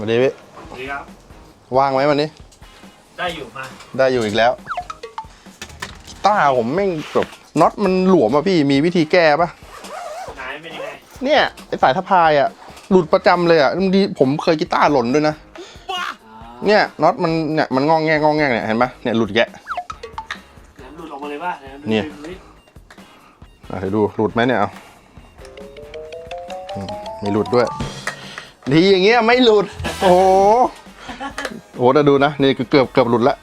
มาดีพี่สวัสดีครับ ว่างไหมวันนี้ ได้อยู่มา ได้อยู่อีกแล้วกีต้าร์ผมแม่งแบบน็อตมันหลวมอะพี่มีวิธีแก้ปะไหนเป็นยังไง เนี่ยไอสายสะพายอะหลุดประจำเลยอะบางทีผมเคยกีตาร์หล่นด้วยนะเนี่ยน็อตมันเนี่ยมันงองแงงงองแงเนี่ยเห็นปะเนี่ยหลุดแกะไหนหลุดออกมาเลยป่ะไหนดูเนี่ยดูดิอะเดี๋ยวดูหลุดไหมเนี่ยเอาอืมมีหลุดด้วยทีอย่างเงี้ยไม่หลุด โอ้โหโอ้โหแต่ดูนะ นี่เกือบเกือบหลุดละ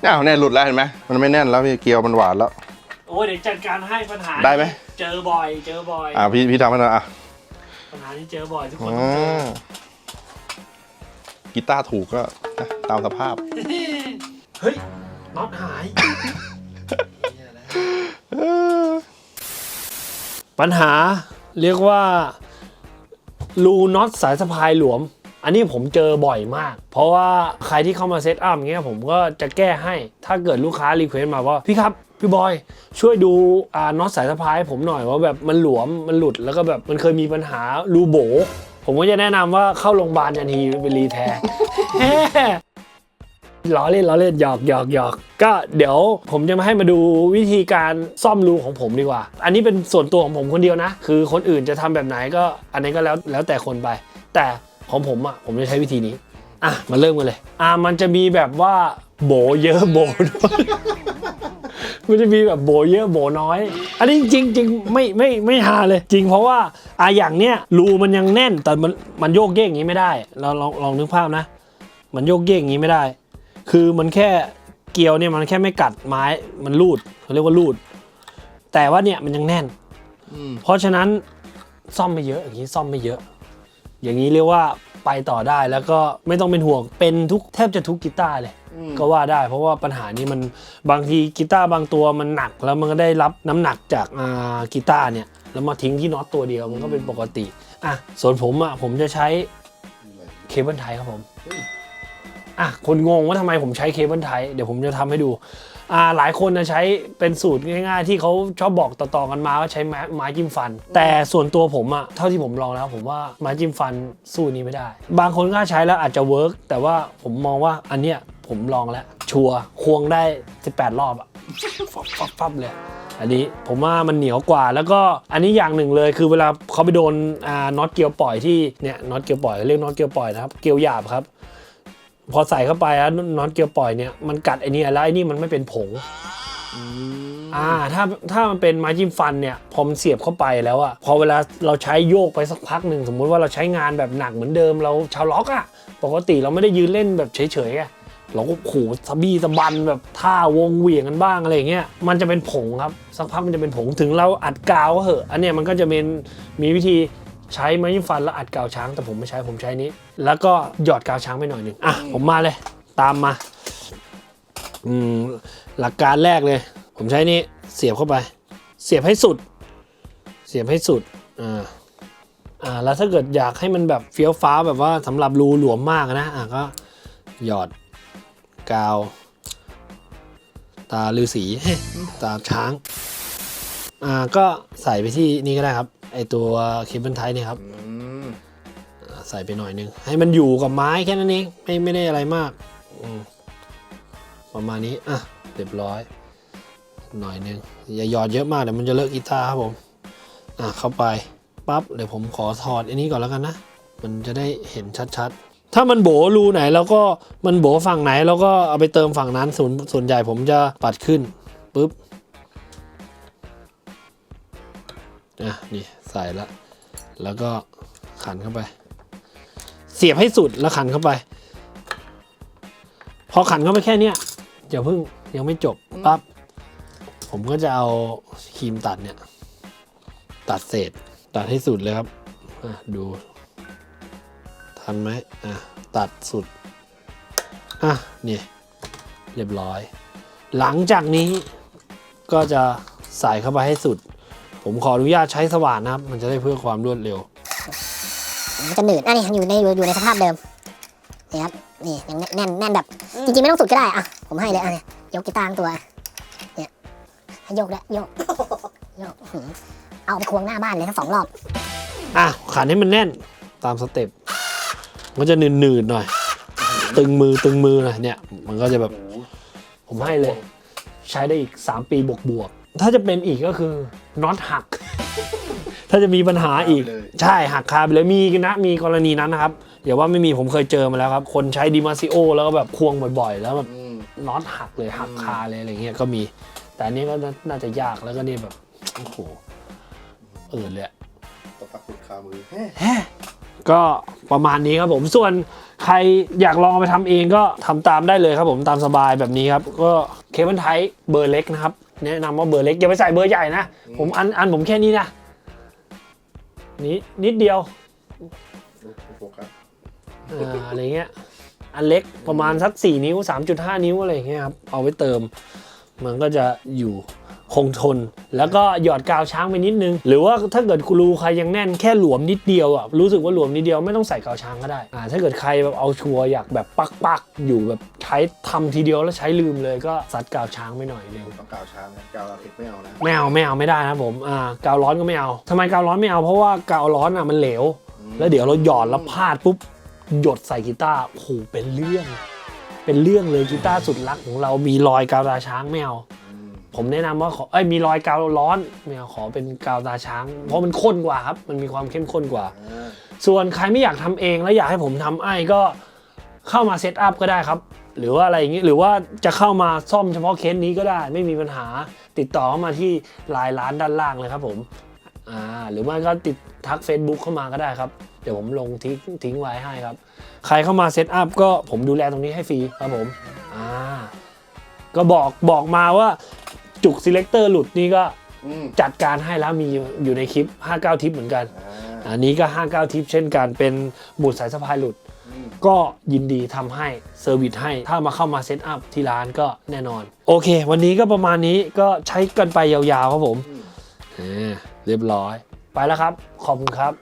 เนี่ยเอาเนี่ยหลุดแล้วเห็นไหมมันไม่แน่นแล้วพี่เกลียวมันหวานแล้ว โอ้ยเดี๋ยวจัดการให้ปัญหาได้ไหม เจอบ่อยเจอบ่อยอะพี่พี่ทำให้หน่อยอะปัญหาที่เจอบ่อยทุกคนอ่ต้องเจอากีตาร์ถูกก็นะตามสภาพ เฮ้ยน็อตหายปัญหาเรียกว่ารูน็อตสายสะพายหลวม อันนี้ผมเจอบ่อยมาก เพราะว่าใครที่เข้ามาเซตอัพเงี้ยผมก็จะแก้ให้ ถ้าเกิดลูกค้ารีเควสต์มาว่าพี่ครับพี่บอยช่วยดูอ่าน็อตสายสะพายให้ผมหน่อยว่าแบบมันหลวมมันหลุดแล้วก็แบบมันเคยมีปัญหารูโบ ผมก็จะแนะนำว่าเข้าโรงพยาบาลทันทีไปรีแทร์ ล้อเล่นล้อเล่นหยอกหยอกหยอกก็เดี๋ยวผมจะมาให้มาดูวิธีการซ่อมรูของผมดีกว่า อันนี้เป็นส่วนตัวของผมคนเดียวนะ คือคนอื่นจะทำแบบไหนก็อันนี้ก็แล้วแล้วแต่คนไป แต่ ของผมอะผมจะใช้วิธีนี้ อะมาเริ่มกันเลย อะมันจะมีแบบว่าโบเยอะโบน้อยมันจะมีแบบโบเยอะโบน้อย อันนี้จริงจริงๆไม่ไม่ไม่ฮาเลย จริงเพราะว่าอะอย่างเนี้ยรูมันยังแน่นแต่มันมันโยกเยกอย่างนี้ไม่ได้ เราลองลองนึกภาพนะ มันโยกเยกอย่างนี้ไม่ได้ คือมันแค่เกลียวเนี่ยมันแค่ไม่กัดไม้มันรูดเขาเรียกว่ารูด แต่ว่าเนี่ยมันยังแน่นอืมเพราะฉะนั้นซ่อมไม่เยอะอย่างนี้ซ่อมไม่เยอะ อย่างนี้เรียกว่าไปต่อได้แล้วก็ไม่ต้องเป็นห่วงเป็นทุกแทบจะทุกกีตาร์เลย ก็ว่าได้ เพราะว่าปัญหานี้มันบางทีกีตาร์บางตัวมันหนัก แล้วมันก็ได้รับน้ำหนักจากอ่ากีตาร์เนี่ยแล้วมาทิ้งที่น็อตตัวเดียวมันก็เป็นปกติอะส่วนผมอะผมจะใช้เคเบิลไทครับผม อะคนงงว่าทำไมผมใช้เคเบิลไทเดี๋ยวผมจะทำให้ดูอ่าหลายคนนะใช้เป็นสูตรง่าย ๆ ที่เขาชอบบอกต่อๆกันมาว่าใช้ไม้ไม้จิ้มฟัน แต่ส่วนตัวผมอะเท่าที่ผมลองแล้ว ผมว่าไม้จิ้มฟันสู้นี้ไม่ได้ บางคนก็ใช้แล้วอาจจะเวิร์กแต่ว่าผมมองว่าอันเนี้ยผมลองแล้ว ชัวร์ควงได้ 18 รอบอะฟับฟับฟับเลยอันนี้ผมว่ามันเหนียวกว่าแล้วก็อันนี้อย่างหนึ่งเลยคือเวลาเขาไปโดนอ่าน็อตเกียวปล่อยที่เนี่ยน็อตเกียวปล่อยเรียกน็อตเกียวปล่อยนะครับเกียวหยาบครับ พอใส่เข้าไปแล้วน็อตเกียวปล่อยเนี่ยมันกัดไอ้นี่แล้วไอ้นี่มันไม่เป็นผงอ่าถ้าถ้ามันเป็นไม้จิ้มฟันเนี่ยพอมันเสียบเข้าไปแล้วอะพอเวลาเราใช้โยกไปสักพักหนึ่งสมมุติว่าเราใช้งานแบบหนักเหมือนเดิมเราชาวล็อกอะปกติเราไม่ได้ยืนเล่นแบบเฉยๆอะเราก็ขู่สะบี้สะบันแบบท่าวงเหวี่ยงกันบ้างอะไรอย่างเงี้ยมันจะเป็นผงครับสักพักมันจะเป็นผงถึงเราอัดกาวก็เหอะอันเนี้ยมันก็จะเป็นมีวิธี ใช้ไม้จิ้มฟันแล้วอัดกาวช้าง แต่ผมไม่ใช้ผมใช้นี้ แล้วก็หยอดกาวช้างไปหน่อยหนึ่งอะผมมาเลย ตามมาอืมหลักการแรกเลย ผมใช้นี่เสียบเข้าไป เสียบให้สุด เสียบให้สุดอ่าอ่าแล้วถ้าเกิดอยากให้มันแบบเฟี้ยวฟ้าวแบบว่าสำหรับรูหลวมมากนะอะก็หยอดกาว ตาลือสีตาช้างอ่าก็ใส่ไปที่นี่ก็ได้ครับ ไอตัวเคเบิลไทเนี่ยครับใส่ไปหน่อยนึง ให้มันอยู่กับไม้แค่นั้นเองไม่ไม่ได้อะไรมากมประมาณนี้อะเรียบร้อย หน่อยนึงอย่าหยอดเยอะมากเดี๋ยวมันจะเลอะกีตาร์ครับผมอะเข้าไปปั๊บเดี๋ยวผมขอถอดอันนี้ก่อนแล้วกันนะ มันจะได้เห็นชัดๆ ถ้ามันโบรูไหนแล้วก็มันโบฝั่งไหนแล้วก็เอาไปเติมฝั่งนั้นส่วนส่วนใหญ่ผมจะปัดขึ้นปุ๊บ อะนี่ใส่ละ แล้วก็ขันเข้าไป เสียบให้สุดแล้วขันเข้าไป พอขันเข้าไปแค่เนี้ยอย่าเพิ่งยังไม่จบปั๊บผมก็จะเอาครีมตัดเนี่ย ตัดเศษ ตัดให้สุดเลยครับอะดู ทันไหมอะตัดสุด อะนี่เรียบร้อย หลังจากนี้ก็จะใส่เข้าไปให้สุด ผมขออนุญาตใช้สว่านนะครับ มันจะได้เพื่อความรวดเร็ว มันจะหนืดอันนี้อยู่ในอยู่อยู่ในสภาพเดิมนี่ครับนี่ยังแน่นแน่นแบบจริงๆไม่ต้องสุดก็ได้อะผมให้เลยอะเนี่ยยกกีตาร์ทั้งตัวเนี่ยให้โยกด้วยโยกโยกอื้อหือเอาไปควงหน้าบ้านเลยทั้งสองรอบอะขันให้มันแน่นตามสเต็ปมันก็จะหนืดๆหน่อย ตึงมือตึงมือหน่อยเนี่ย มันก็จะแบบผมให้เลย ใช้ได้อีก 3 ปีบวกบวกๆ ถ้าจะเป็นอีกก็คือน็อตหัก ถ้าจะมีปัญหาอีก หักไปเลย ใช่หักคาไปเลยมีนะมีกรณีนั้นนะครับอย่าว่าไม่มีผมเคยเจอมาแล้วครับ คนใช้ดิมาซิโอแล้วก็แบบควงบ่อยๆ แล้วแบบอืมน็อตหักเลยหักคาเลยอะไรเงี้ยก็มี แต่อันนี้ก็น่าน่าจะยากแล้วก็นี่แบบโอ้โหเอิดเลยอะตบปักขุดคามือก็ประมาณนี้ครับผมส่วนใครอยากลองเอาไปทำเองก็ทำตามได้เลยครับผมตามสบายแบบนี้ครับ ก็เคเบิลไทเบอร์เล็กนะครับ แนะนำว่าเบอร์เล็กอย่าไปใส่เบอร์ใหญ่นะ ผมอันอันผมแค่นี้นะนี่นิดเดียวโฟกัสอ่าอะไรเงี้ย อันเล็กประมาณสัก4นิ้ว 3.5 นิ้วอะไรอย่างเงี้ยครับ เอาไว้เติม มันก็จะอยู่ คงทน แล้วก็หยอดกาวช้างไปนิดนึง หรือว่าถ้าเกิดคุณรูใครยังแน่นแค่หลวมนิดเดียวอะรู้สึกว่าหลวมนิดเดียวไม่ต้องใส่กาวช้างก็ได้อ่าถ้าเกิดใครแบบเอาชัวร์อยากแบบปักปักๆอยู่แบบใช้ทำทีเดียวแล้วใช้ลืมเลยก็ซัดกาวช้างไปหน่อยนึงต้องกาวช้านะกาวลาเท็กซ์ไม่เอานะไม่เอาไม่เอาไม่ได้นะครับผมอ่ากาวร้อนก็ไม่เอาทำไมกาวร้อนไม่เอาเพราะว่ากาวร้อนอะมันเหลว แล้วเดี๋ยวเราหยอดแล้วพลาดปุ๊บหยดใส่กีตาร์โอ้โหเป็นเรื่อง เป็นเรื่องเลยกีตาร์สุดรักของเรามีรอยกาวตาช้างไม่เอาอืม ผมแนะนำว่าขอเอ้ยมีรอยกาวร้อนไม่เอาขอเป็นกาวตาช้าง เพราะมันข้นกว่าครับ มันมีความเข้มข้นกว่าอ่าส่วนใครไม่อยากทำเองแล้วอยากให้ผมทำไอ้ก็เข้ามาเซตอัพก็ได้ครับ หรือว่าอะไรอย่างนี้หรือว่าจะเข้ามาซ่อมเฉพาะเคสนี้ก็ได้ ไม่มีปัญหาติดต่อเข้ามาที่ไลน์ร้านด้านล่างเลยครับผมอ่าหรือไม่ก็ติดทัก Facebook เข้ามาก็ได้ครับ เดี๋ยวผมลงทิ้งทิ้งไว้ให้ครับ ใครเข้ามาเซตอัพก็ผมดูแลตรงนี้ให้ฟรีครับผมอ่าก็บอกบอกมาว่า จุก selector หลุดนี่ก็อืมจัดการให้แล้วมีอยู่ในคลิป 59 ทิปเหมือนกัน อ่า อันนี้ก็ 59 ทิปเช่นกันเป็นหมุดสายสะพายหลุด อืม ก็ยินดีทำให้เซอร์วิสให้ ถ้ามาเข้ามาเซตอัพที่ร้านก็แน่นอน โอเค วันนี้ก็ประมาณนี้ก็ใช้กันไปยาวๆครับผมอืมอ่าเรียบร้อย ไปแล้วครับ ขอบคุณครับ